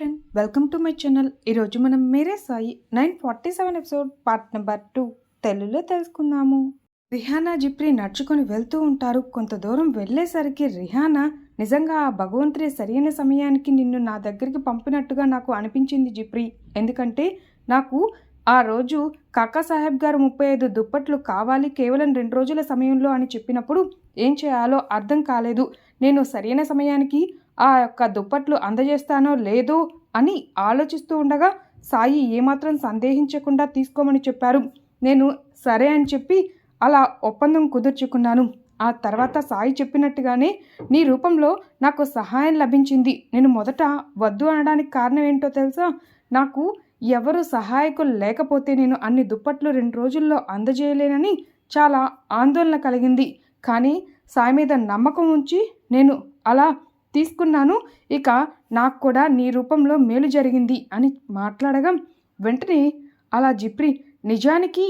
Friend welcome to my channel ఈరోజు మనం Mere Sai nine forty seven episode part number two తెలుగులో తెలుసుకుందాము. రిహానా జిప్రి నడుచుకొని వెళ్తూ ఉంటారు. కొంత దూరం వెళ్ళేసరికి రిహానా నిజంగా ఆ భగవంతుడి సరైన సమయానికి నిన్ను నా దగ్గరికి పంపినట్టుగా నాకు అనిపించింది జిప్రి. ఎందుకంటే నాకు ఆ రోజు కాకా సాహెబ్ గారు ముప్పై ఐదు దుప్పట్లు కావాలి కేవలం రెండు రోజుల సమయంలో అని చెప్పినప్పుడు ఏం చేయాలో అర్థం కాలేదు. నేను సరైన సమయానికి ఆ యొక్క దుప్పట్లు అందజేస్తానో లేదో అని ఆలోచిస్తూ ఉండగా సాయి ఏమాత్రం సందేహించకుండా తీసుకోమని చెప్పారు. నేను సరే అని చెప్పి అలా ఒప్పందం కుదుర్చుకున్నాను. ఆ తర్వాత సాయి చెప్పినట్టుగానే నీ రూపంలో నాకు సహాయం లభించింది. నేను మొదట వద్దు అనడానికి కారణం ఏంటో తెలుసా? నాకు ఎవరు సహాయకులు లేకపోతే నేను అన్ని దుప్పట్లు రెండు రోజుల్లో అందజేయలేనని చాలా ఆందోళన కలిగింది. కానీ సాయి మీద నమ్మకం ఉంచి నేను అలా తీసుకున్నాను. ఇక నాకు కూడా నీ రూపంలో మేలు జరిగింది అని మాట్లాడగా వెంటనే అలా జిప్రి నిజానికి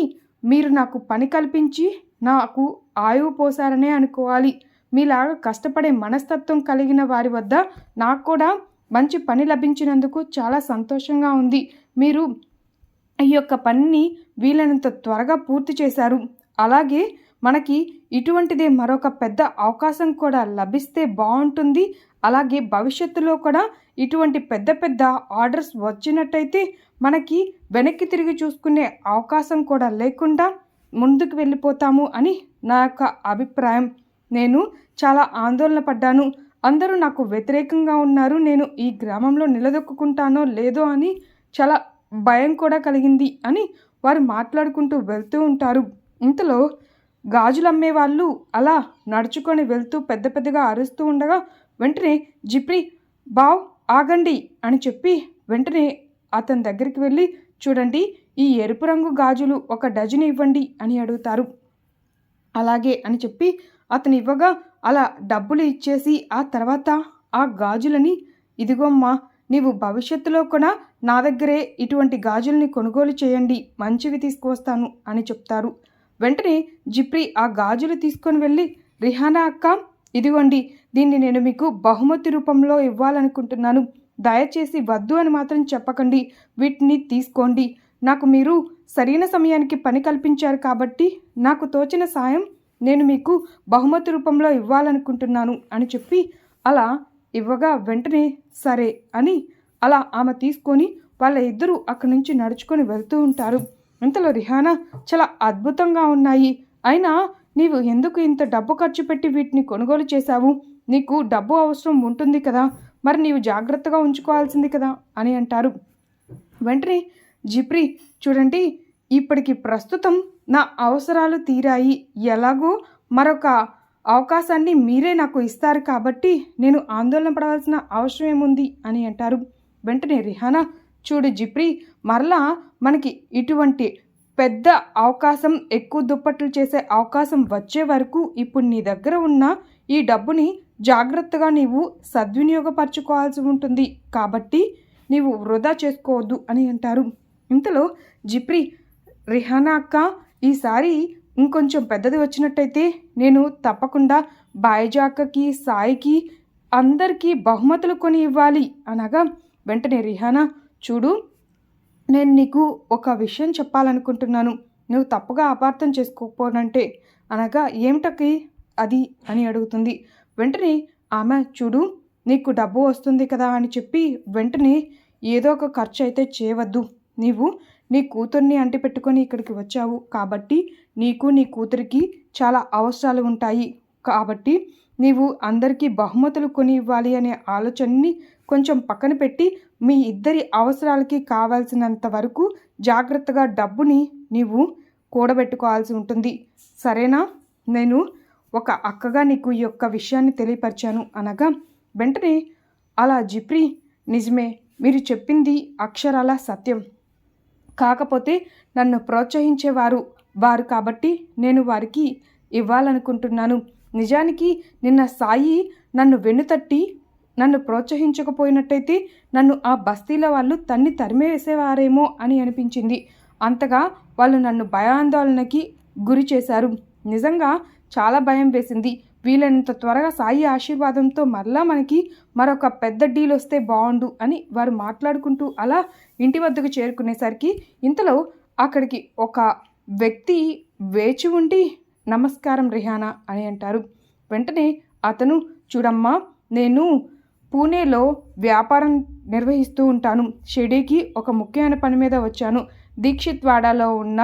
మీరు నాకు పని కల్పించి నాకు ఆయువు పోసారనే అనుకోవాలి. మీలాగా కష్టపడే మనస్తత్వం కలిగిన వారి వద్ద నాకు కూడా మంచి పని లభించినందుకు చాలా సంతోషంగా ఉంది. మీరు ఈ యొక్క పనిని వీలైనంత త్వరగా పూర్తి చేశారు. అలాగే మనకి ఇటువంటిదే మరొక పెద్ద అవకాశం కూడా లభిస్తే బాగుంటుంది అలాగే భవిష్యత్తులో కూడా ఇటువంటి పెద్ద పెద్ద ఆర్డర్స్ వచ్చినట్టయితే మనకి వెనక్కి తిరిగి చూసుకునే అవకాశం కూడా లేకుండా ముందుకు వెళ్ళిపోతాము అని నా యొక్క అభిప్రాయం. నేను చాలా ఆందోళన పడ్డాను. అందరూ నాకు వ్యతిరేకంగా ఉన్నారు. నేను ఈ గ్రామంలో నిలదొక్కుంటానో లేదో అని చాలా భయం కూడా కలిగింది అని వారు మాట్లాడుకుంటూ వెళ్తూ ఉంటారు. ఇంతలో గాజులు అమ్మే వాళ్ళు అలా నడుచుకొని వెళ్తూ పెద్ద పెద్దగా అరుస్తూ ఉండగా వెంటనే జిప్రి బావ్ ఆగండి అని చెప్పి వెంటనే అతని దగ్గరికి వెళ్ళి చూడండి ఈ ఎరుపు రంగు గాజులు ఒక డజన్ ఇవ్వండి అని అడుగుతారు. అలాగే అని చెప్పి అతను ఇవ్వగా అలా డబ్బులు ఇచ్చేసి ఆ తర్వాత ఆ గాజులని ఇదిగోమ్మా నీవు భవిష్యత్తులో కూడా నా దగ్గరే ఇటువంటి గాజుల్ని కొనుగోలు చేయండి మంచివి తీసుకువస్తాను అని చెప్తారు. వెంటనే జిప్రి ఆ గాజులు తీసుకొని వెళ్ళి రిహానా అక్క ఇదిగోండి దీన్ని నేను మీకు బహుమతి రూపంలో ఇవ్వాలనుకుంటున్నాను. దయచేసి వద్దు అని మాత్రం చెప్పకండి. వీటిని తీసుకోండి. నాకు మీరు సరైన సమయానికి పని కల్పించారు కాబట్టి నాకు తోచిన సాయం నేను మీకు బహుమతి రూపంలో ఇవ్వాలనుకుంటున్నాను అని చెప్పి అలా ఇవ్వగా వెంటనే సరే అని అలా ఆమె తీసుకొని వాళ్ళ ఇద్దరూ అక్కడి నుంచి నడుచుకొని వెళ్తూ ఉంటారు. ఇంతలో రిహానా చాలా అద్భుతంగా ఉన్నాయి. అయినా నీవు ఎందుకు ఇంత డబ్బు ఖర్చు పెట్టి వీటిని కొనుగోలు చేశావు? నీకు డబ్బు అవసరం ఉంటుంది కదా మరి నీవు జాగ్రత్తగా ఉంచుకోవాల్సింది కదా అని అంటారు. వెంటనే జిప్రి చూడండి ఇప్పటికి ప్రస్తుతం నా అవసరాలు తీరాయి. ఎలాగో మరొక అవకాశాన్ని మీరే నాకు ఇస్తారు కాబట్టి నేను ఆందోళన పడవలసిన అవసరం ఏముంది అని అంటారు. వెంటనే రిహానా చూడు జిప్రి మరలా మనకి ఇటువంటి పెద్ద అవకాశం ఎక్కువ దుప్పట్లు చేసే అవకాశం వచ్చే వరకు ఇప్పుడు నీ దగ్గర ఉన్న ఈ డబ్బుని జాగ్రత్తగా నీవు సద్వినియోగపరచుకోవాల్సి ఉంటుంది. కాబట్టి నీవు వృధా చేసుకోవద్దు అని అంటారు. ఇంతలో జిప్రి రిహానా అక్క ఈసారి ఇంకొంచెం పెద్దది వచ్చినట్టయితే నేను తప్పకుండా బాయిజాక్కకి సాయికి అందరికీ బహుమతులు కొని ఇవ్వాలి అనగా వెంటనే రిహానా చూడు నేను నీకు ఒక విషయం చెప్పాలనుకుంటున్నాను. నువ్వు తప్పుగా అపార్థం చేసుకోకపోనంటే అనగా ఏమిటకి అది అని అడుగుతుంది. వెంటనే ఆమె చూడు నీకు డబ్బు వస్తుంది కదా అని చెప్పి వెంటనే ఏదో ఒక ఖర్చు అయితే చేయవద్దు. నీవు నీ కూతుర్ని అంటిపెట్టుకొని ఇక్కడికి వచ్చావు కాబట్టి నీకు నీ కూతురికి చాలా అవసరాలు ఉంటాయి. కాబట్టి నీవు అందరికీ బహుమతులు కొని ఇవ్వాలి అనే ఆలోచనని కొంచెం పక్కన పెట్టి మీ ఇద్దరి అవసరాలకి కావాల్సినంత వరకు జాగ్రత్తగా డబ్బుని నీవు కూడబెట్టుకోవాల్సి ఉంటుంది. సరేనా? నేను ఒక అక్కగా నీకు ఈ యొక్క విషయాన్ని తెలియపరిచాను అనగా వెంటనే అలా జిప్రి నిజమే మీరు చెప్పింది అక్షరాల సత్యం. కాకపోతే నన్ను ప్రోత్సహించేవారు వారు కాబట్టి నేను వారికి ఇవ్వాలనుకుంటున్నాను. నిజానికి నిన్న సాయి నన్ను వెన్నుతట్టి నన్ను ప్రోత్సహించకపోయినట్టయితే నన్ను ఆ బస్తీల వాళ్ళు తన్ని తరిమేసేవారేమో అని అనిపించింది. అంతగా వాళ్ళు నన్ను భయాందోళనకి గురి చేశారు. నిజంగా చాలా భయం వేసింది. వీలైనంత త్వరగా సాయి ఆశీర్వాదంతో మరలా మనకి మరొక పెద్ద డీల్ వస్తే బాగుండు అని వారు మాట్లాడుకుంటూ అలా ఇంటి వద్దకు చేరుకునేసరికి ఇంతలో అక్కడికి ఒక వ్యక్తి వేచి ఉండి నమస్కారం రిహానా అని అంటారు. వెంటనే అతను చూడమ్మా నేను పూణేలో వ్యాపారం నిర్వహిస్తూ ఉంటాను. షిడీకి ఒక ముఖ్యమైన పని మీద వచ్చాను. దీక్షిత్ వాడాలో ఉన్న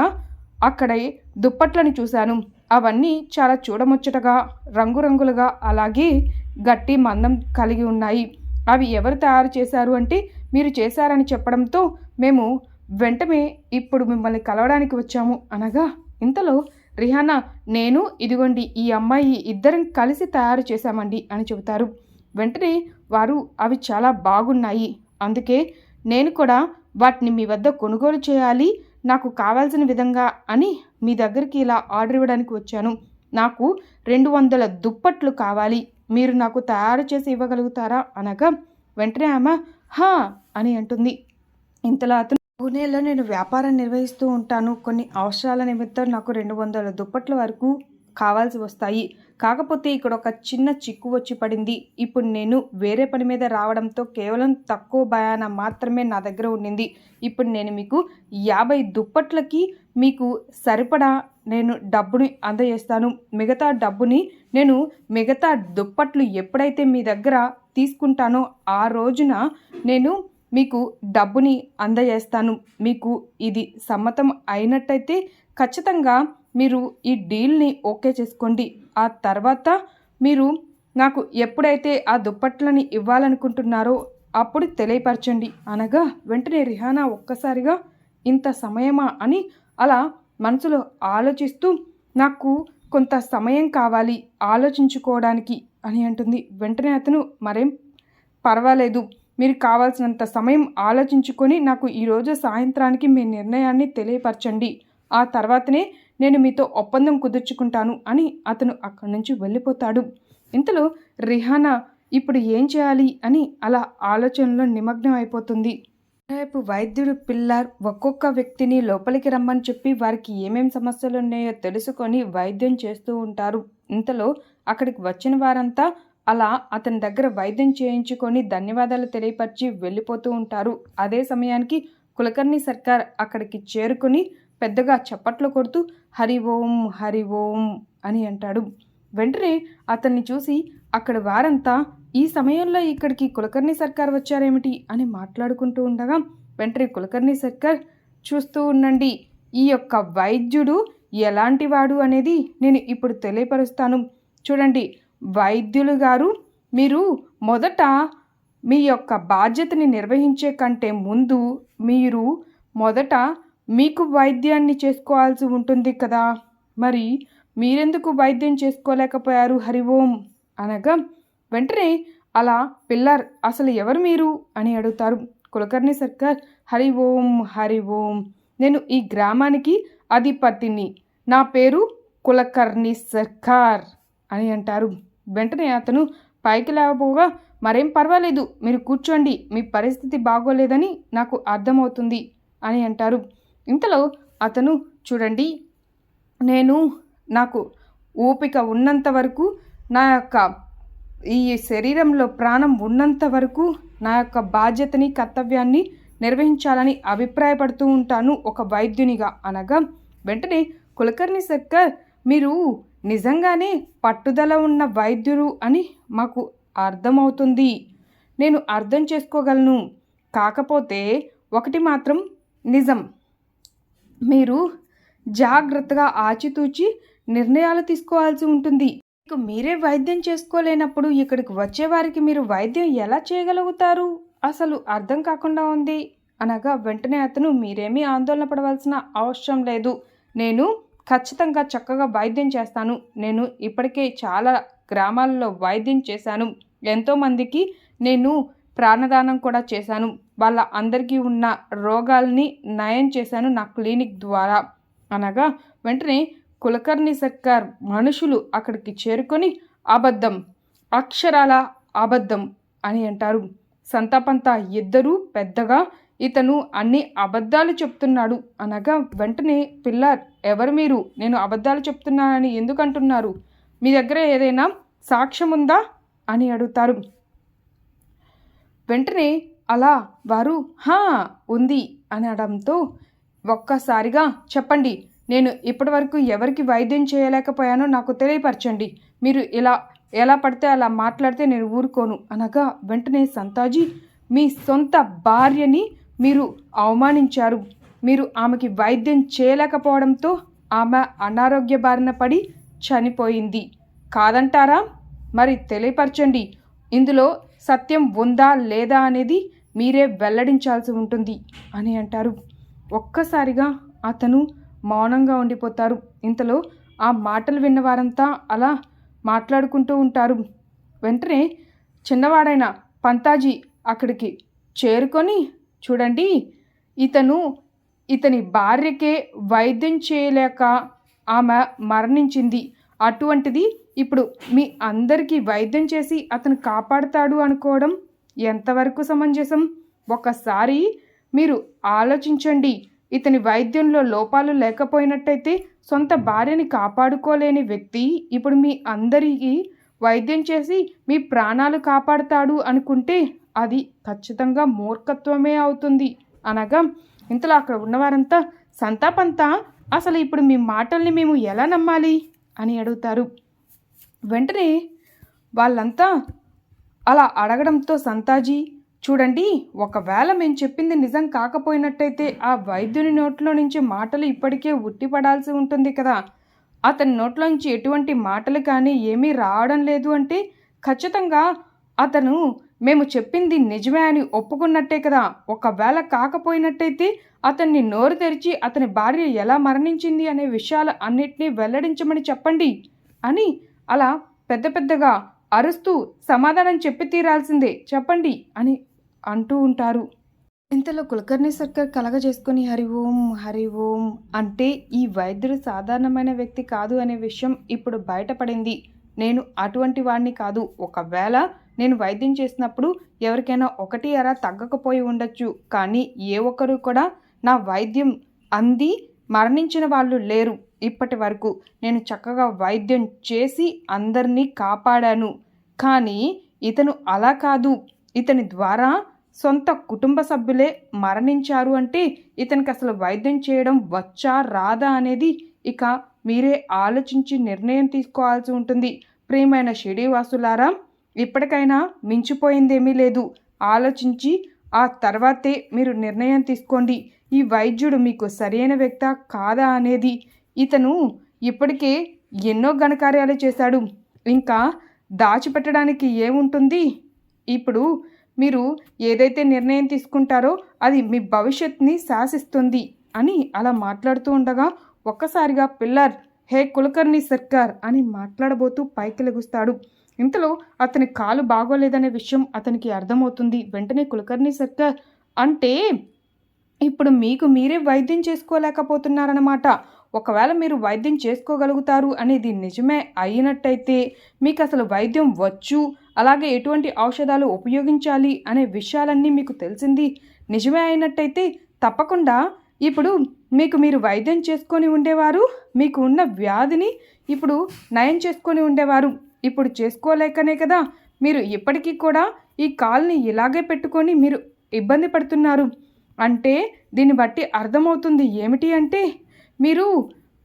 అక్కడ దుప్పట్లను చూశాను. అవన్నీ చాలా చూడముచ్చటగా రంగురంగులుగా అలాగే గట్టి మందం కలిగి ఉన్నాయి. అవి ఎవరు తయారు చేశారు అంటే మీరు చేశారని చెప్పడంతో మేము వెంటనే ఇప్పుడు మిమ్మల్ని కలవడానికి వచ్చాము అనగా ఇంతలో రిహానా నేను ఇదిగోండి ఈ అమ్మాయి ఇద్దరం కలిసి తయారు చేశామండి అని చెబుతారు. వెంటనే వారు అవి చాలా బాగున్నాయి. అందుకే నేను కూడా వాటిని మీ వద్ద కొనుగోలు చేయాలి నాకు కావాల్సిన విధంగా అని మీ దగ్గరికి ఇలా ఆర్డర్ ఇవ్వడానికి వచ్చాను. నాకు రెండు వందల దుప్పట్లు కావాలి. మీరు నాకు తయారు చేసి ఇవ్వగలుగుతారా? అనగా వెంటనే ఆమె హా అని అంటుంది. ఇంతలో అతను పూణేలో నేను వ్యాపారం నిర్వహిస్తూ ఉంటాను. కొన్ని అవసరాల నిమిత్తం నాకు రెండు వందల దుప్పట్ల వరకు కావాల్సి వస్తాయి. కాకపోతే ఇక్కడ ఒక చిన్న చిక్కు వచ్చి పడింది. ఇప్పుడు నేను వేరే పని మీద రావడంతో కేవలం తక్కువ భయాన మాత్రమే నా దగ్గర ఉండింది. ఇప్పుడు నేను మీకు యాభై దుప్పట్లకి మీకు సరిపడా నేను డబ్బుని అందజేస్తాను. మిగతా డబ్బుని నేను మిగతా దుప్పట్లు ఎప్పుడైతే మీ దగ్గర తీసుకుంటానో ఆ రోజున నేను మీకు డబ్బుని అందజేస్తాను. మీకు ఇది సమ్మతం అయినట్టయితే ఖచ్చితంగా మీరు ఈ డీల్ని ఓకే చేసుకోండి. ఆ తర్వాత మీరు నాకు ఎప్పుడైతే ఆ దుప్పట్లని ఇవ్వాలనుకుంటున్నారో అప్పుడు తెలియపరచండి. అనగా వెంటనే రిహానా ఒక్కసారిగా ఇంత సమయమా అని అలా మనసులో ఆలోచిస్తూ నాకు కొంత సమయం కావాలి ఆలోచించుకోవడానికి అని అంటుంది. వెంటనే అతను మరేం పర్వాలేదు. మీరు కావాల్సినంత సమయం ఆలోచించుకొని నాకు ఈరోజు సాయంత్రానికి మీ నిర్ణయాన్ని తెలియపరచండి. ఆ తర్వాతనే నేను మీతో ఒప్పందం కుదుర్చుకుంటాను అని అతను అక్కడి నుంచి వెళ్ళిపోతాడు. ఇంతలో రిహానా ఇప్పుడు ఏం చేయాలి అని అలా ఆలోచనలో నిమగ్నం అయిపోతుంది. రేపు వైద్యుడు పిల్లర్ ఒక్కొక్క వ్యక్తిని లోపలికి రమ్మని చెప్పి వారికి ఏమేం సమస్యలు ఉన్నాయో తెలుసుకొని వైద్యం చేస్తూ ఉంటారు. ఇంతలో అక్కడికి వచ్చిన వారంతా అలా అతని దగ్గర వైద్యం చేయించుకొని ధన్యవాదాలు తెలియపరిచి వెళ్ళిపోతూ ఉంటారు. అదే సమయానికి కులకర్ణి సర్కార్ అక్కడికి చేరుకొని పెద్దగా చప్పట్లు కొడుతూ హరి ఓం హరి ఓం అని అంటాడు. వెంటనే అతన్ని చూసి అక్కడ వారంతా ఈ సమయంలో ఇక్కడికి కులకర్ణి సర్కార్ వచ్చారేమిటి? అని మాట్లాడుకుంటూ ఉండగా వెంటనే కులకర్ణి సర్కార్ చూస్తూ ఉండండి. ఈ యొక్క వైద్యుడు ఎలాంటి వాడు అనేది నేను ఇప్పుడు తెలియపరుస్తాను. చూడండి వైద్యులు గారు మీరు మొదట మీ యొక్క బాధ్యతని నిర్వహించే కంటే ముందు మీరు మొదట మీకు వైద్యాన్ని చేసుకోవాల్సి ఉంటుంది కదా? మరి మీరెందుకు వైద్యం చేసుకోలేకపోయారు? హరి ఓం. అనగా వెంటనే అలా పిల్లర్ అసలు ఎవరు మీరు? అని అడుగుతారు కులకర్ణి సర్కార్. హరి ఓం హరి ఓం. నేను ఈ గ్రామానికి అధిపతిని. నా పేరు కులకర్ణి సర్కార్ అని అంటారు. వెంటనే అతను పైకి లేకపోగా మరేం పర్వాలేదు మీరు కూర్చోండి మీ పరిస్థితి బాగోలేదని నాకు అర్థమవుతుంది అని అంటారు. ఇంతలో అతను చూడండి నేను నాకు ఓపిక ఉన్నంత వరకు నా యొక్క ఈ శరీరంలో ప్రాణం ఉన్నంత వరకు నా యొక్క బాధ్యతని కర్తవ్యాన్ని నిర్వహించాలని అభిప్రాయపడుతూ ఉంటాను ఒక వైద్యునిగా అనగా వెంటనే కులకర్ణి సర్కార్ మీరు నిజంగానే పట్టుదల ఉన్న వైద్యులు అని మాకు అర్థమవుతుంది. నేను అర్థం చేసుకోగలను. కాకపోతే ఒకటి మాత్రం నిజం. మీరు జాగ్రత్తగా ఆచితూచి నిర్ణయాలు తీసుకోవాల్సి ఉంటుంది. మీకు మీరే వైద్యం చేసుకోలేనప్పుడు ఇక్కడికి వచ్చేవారికి మీరు వైద్యం ఎలా చేయగలుగుతారు? అసలు అర్థం కాకుండా ఉంది. అనగా వెంటనే అతను మీరేమీ ఆందోళన పడవలసిన అవసరం లేదు. నేను ఖచ్చితంగా చక్కగా వైద్యం చేస్తాను. నేను ఇప్పటికే చాలా గ్రామాల్లో వైద్యం చేశాను. ఎంతోమందికి నేను ప్రాణదానం కూడా చేశాను. వాళ్ళ అందరికీ ఉన్న రోగాల్ని నయం చేశాను నా క్లినిక్ ద్వారా. అనగా వెంటనే కులకర్ణి సర్కార్ మనుషులు అక్కడికి చేరుకొని అబద్ధం అక్షరాల అబద్ధం అని అంటారు. సంతాపంతా ఇద్దరూ పెద్దగా ఇతను అన్ని అబద్ధాలు చెప్తున్నాడు. అనగా వెంటనే పిల్లర్ ఎవరు మీరు? నేను అబద్ధాలు చెప్తున్నానని ఎందుకంటున్నారు మీ దగ్గర ఏదైనా సాక్ష్యం ఉందా అని అడుగుతారు. వెంటనే అలా వారు హా ఉంది అనడంతో ఒక్కసారిగా చెప్పండి నేను ఇప్పటివరకు ఎవరికి వైద్యం చేయలేకపోయానో నాకు తెలియపరచండి. మీరు ఇలా ఎలా పడితే అలా మాట్లాడితే నేను ఊరుకోను అనగా వెంటనే సంతాజీ మీ సొంత భార్యని మీరు అవమానించారు. మీరు ఆమెకి వైద్యం చేయలేకపోవడంతో ఆమె అనారోగ్య బారిన పడి చనిపోయింది. కాదంటారా? మరి తెలియపరచండి. ఇందులో సత్యం ఉందా లేదా అనేది మీరే వెల్లడించాల్సి ఉంటుంది అని అంటారు. ఒక్కసారిగా అతను మౌనంగా ఉండిపోతారు. ఇంతలో ఆ మాటలు విన్నవారంతా అలా మాట్లాడుకుంటూ ఉంటారు. వెంటనే చిన్నవాడైన పంతాజీ అక్కడికి చేరుకొని చూడండి ఇతను ఇతని భార్యకే వైద్యం చేయలేక ఆమె మరణించింది. అటువంటిది ఇప్పుడు మీ అందరికీ వైద్యం చేసి అతను కాపాడుతాడు అనుకోవడం ఎంతవరకు సమంజసం? ఒకసారి మీరు ఆలోచించండి. ఇతని వైద్యంలో లోపాలు లేకపోయినట్టయితే సొంత భార్యని కాపాడుకోలేని వ్యక్తి ఇప్పుడు మీ అందరికీ వైద్యం చేసి మీ ప్రాణాలు కాపాడుతాడు అనుకుంటే అది ఖచ్చితంగా మూర్ఖత్వమే అవుతుంది. అనగా ఇంతలో అక్కడ ఉన్నవారంతా సంతాపంతా? అసలు ఇప్పుడు మీ మాటల్ని మేము ఎలా నమ్మాలి? అని అడుగుతారు. వెంటనే వాళ్ళంతా అలా అడగడంతో సంతాజీ చూడండి ఒకవేళ మేము చెప్పింది నిజం కాకపోయినట్టయితే ఆ వైద్యుని నోట్లో నుంచి మాటలు ఇప్పటికే ఉట్టిపడాల్సి ఉంటుంది కదా. అతని నోట్లోంచి ఎటువంటి మాటలు కానీ ఏమీ రావడం లేదు అంటే ఖచ్చితంగా అతను మేము చెప్పింది నిజమే అని ఒప్పుకున్నట్టే కదా. ఒకవేళ కాకపోయినట్టయితే అతన్ని నోరు తెరిచి అతని భార్య ఎలా మరణించింది అనే విషయాలు అన్నిటినీ వెల్లడించమని చెప్పండి అని అలా పెద్ద పెద్దగా అరుస్తూ సమాధానం చెప్పి తీరాల్సిందే చెప్పండి అని అంటూ ఉంటారు. ఇంతలో కులకర్ణి సర్కర్ కలగజేసుకుని హరి ఓం హరి ఓం అంటే ఈ వైద్యుడు సాధారణమైన వ్యక్తి కాదు అనే విషయం ఇప్పుడు బయటపడింది. నేను అటువంటి వాడిని కాదు. ఒకవేళ నేను వైద్యం చేసినప్పుడు ఎవరికైనా ఒకటి అరా తగ్గకపోయి ఉండొచ్చు కానీ ఏ ఒక్కరు కూడా నా వైద్యం అంది మరణించిన వాళ్ళు లేరు ఇప్పటి వరకు. నేను చక్కగా వైద్యం చేసి అందరినీ కాపాడాను. కానీ ఇతను అలా కాదు. ఇతని ద్వారా సొంత కుటుంబ సభ్యులే మరణించారు అంటే ఇతనికి అసలు వైద్యం చేయడం వచ్చా రాదా అనేది ఇక మీరే ఆలోచించి నిర్ణయం తీసుకోవాల్సి ఉంటుంది. ప్రియమైన షిడీవాసులారా ఇప్పటికైనా మించిపోయిందేమీ లేదు. ఆలోచించి ఆ తర్వాతే మీరు నిర్ణయం తీసుకోండి. ఈ వైద్యుడు మీకు సరైన వ్యక్త కాదా అనేది. ఇతను ఇప్పటికే ఎన్నో ఘనకార్యాలు చేశాడు. ఇంకా దాచిపెట్టడానికి ఏముంటుంది? ఇప్పుడు మీరు ఏదైతే నిర్ణయం తీసుకుంటారో అది మీ భవిష్యత్ని శాసిస్తుంది అని అలా మాట్లాడుతూ ఉండగా ఒక్కసారిగా పిల్లర్ హే కులకర్ణి సర్కార్ అని మాట్లాడబోతూ పైకి లెగుస్తాడు. ఇంతలో అతని కాలు బాగోలేదనే విషయం అతనికి అర్థమవుతుంది. వెంటనే కులకర్ణి సర్కార్ అంటే ఇప్పుడు మీకు మీరే వైద్యం చేసుకోలేకపోతున్నారన్నమాట. ఒకవేళ మీరు వైద్యం చేసుకోగలుగుతారు అనేది నిజమే అయినట్టయితే మీకు అసలు వైద్యం వచ్చు అలాగే ఎటువంటి ఔషధాలు ఉపయోగించాలి అనే విషయాలన్నీ మీకు తెలిసింది. నిజమే అయినట్టయితే తప్పకుండా ఇప్పుడు మీకు మీరు వైద్యం చేసుకొని ఉండేవారు మీకు ఉన్న వ్యాధిని ఇప్పుడు నయం చేసుకొని ఉండేవారు. ఇప్పుడు చేసుకోలేకనే కదా? మీరు ఇప్పటికీ కూడా ఈ కాల్ని ఇలాగే పెట్టుకొని మీరు ఇబ్బంది పడుతున్నారు. అంటే దీన్ని బట్టి అర్థమవుతుంది ఏమిటి అంటే మీరు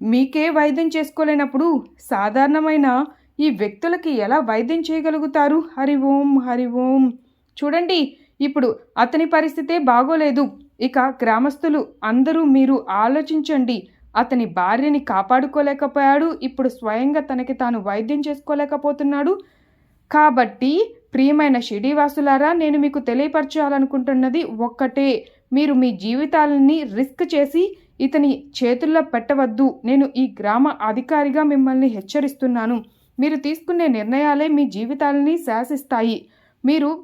మీకే వైద్యం చేసుకోలేనప్పుడు సాధారణమైన ఈ వ్యక్తులకి ఎలా వైద్యం చేయగలుగుతారు? హరి ఓం హరి ఓం. చూడండి ఇప్పుడు అతని పరిస్థితే బాగోలేదు. ఇక గ్రామస్తులు అందరూ మీరు ఆలోచించండి. అతని భార్యని కాపాడుకోలేకపోయాడు. ఇప్పుడు స్వయంగా తనకి తాను వైద్యం చేసుకోలేకపోతున్నాడు. కాబట్టి ప్రియమైన షిడీవాసులారా నేను మీకు తెలియపరచాలనుకుంటున్నది ఒక్కటే. మీరు మీ జీవితాలని రిస్క్ చేసి ఇతని చేతుల్లో పెట్టవద్దు. నేను ఈ గ్రామ అధికారిగా మిమ్మల్ని హెచ్చరిస్తున్నాను. మీరు తీసుకునే నిర్ణయాలే మీ జీవితాలని శాసిస్తాయి. మీరు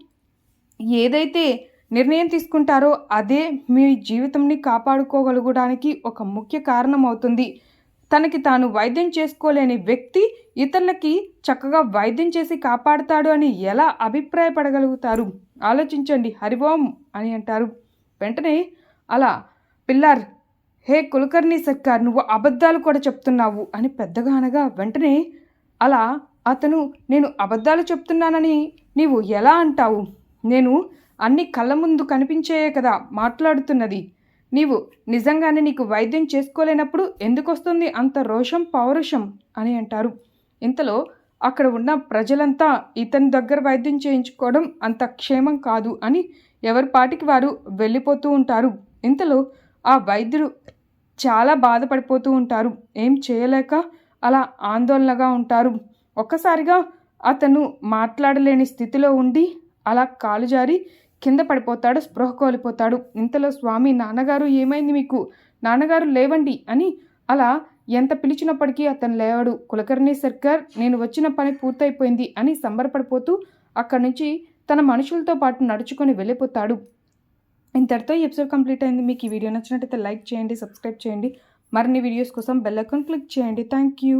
ఏదైతే నిర్ణయం తీసుకుంటారో అదే మీ జీవితంని కాపాడుకోగలగడానికి ఒక ముఖ్య కారణం అవుతుంది తనకి తాను వైద్యం చేసుకోలేని వ్యక్తి ఇతరులకి చక్కగా వైద్యం చేసి కాపాడుతాడు అని ఎలా అభిప్రాయపడగలుగుతారు? ఆలోచించండి. హరిఓం అని అంటారు. వెంటనే అలా పిల్లార్ హే కులకర్ణి సర్కార్ నువ్వు అబద్ధాలు కూడా చెప్తున్నావు అని పెద్దగా అనగా వెంటనే అలా అతను నేను అబద్ధాలు చెప్తున్నానని నీవు ఎలా అంటావు? నేను అన్ని కళ్ళ ముందు కనిపించేయే కదా మాట్లాడుతున్నది. నీవు నిజంగానే నీకు వైద్యం చేసుకోలేనప్పుడు ఎందుకు వస్తుంది అంత రోషం పౌరుషం? అని అంటారు. ఇంతలో అక్కడ ఉన్న ప్రజలంతా ఇతని దగ్గర వైద్యం చేయించుకోవడం అంత క్షేమం కాదు అని ఎవరి పాటికి వారు వెళ్ళిపోతూ ఉంటారు. ఇంతలో ఆ వైద్యుడు చాలా బాధపడిపోతూ ఉంటారు. ఏం చేయలేక అలా ఆందోళనగా ఉంటారు. ఒక్కసారిగా అతను మాట్లాడలేని స్థితిలో ఉండి అలా కాలు జారి కింద పడిపోతాడు స్పృహ కోల్పోతాడు. ఇంతలో స్వామి నాన్నగారు ఏమైంది మీకు? నాన్నగారు లేవండి అని అలా ఎంత పిలిచినప్పటికీ అతను లేవడు. కులకర్ణి సర్కార్ నేను వచ్చిన పని పూర్తయిపోయింది అని సంబరపడిపోతూ అక్కడి నుంచి తన మనుషులతో పాటు నడుచుకొని వెళ్ళిపోతాడు. ఇంతటితో ఈ ఎపిసోడ్ కంప్లీట్ అయింది. మీకు ఈ వీడియో నచ్చినట్టయితే లైక్ చేయండి సబ్స్క్రైబ్ చేయండి. మరిన్ని వీడియోస్ కోసం బెల్ ఐకాన్ క్లిక్ చేయండి. Thank you.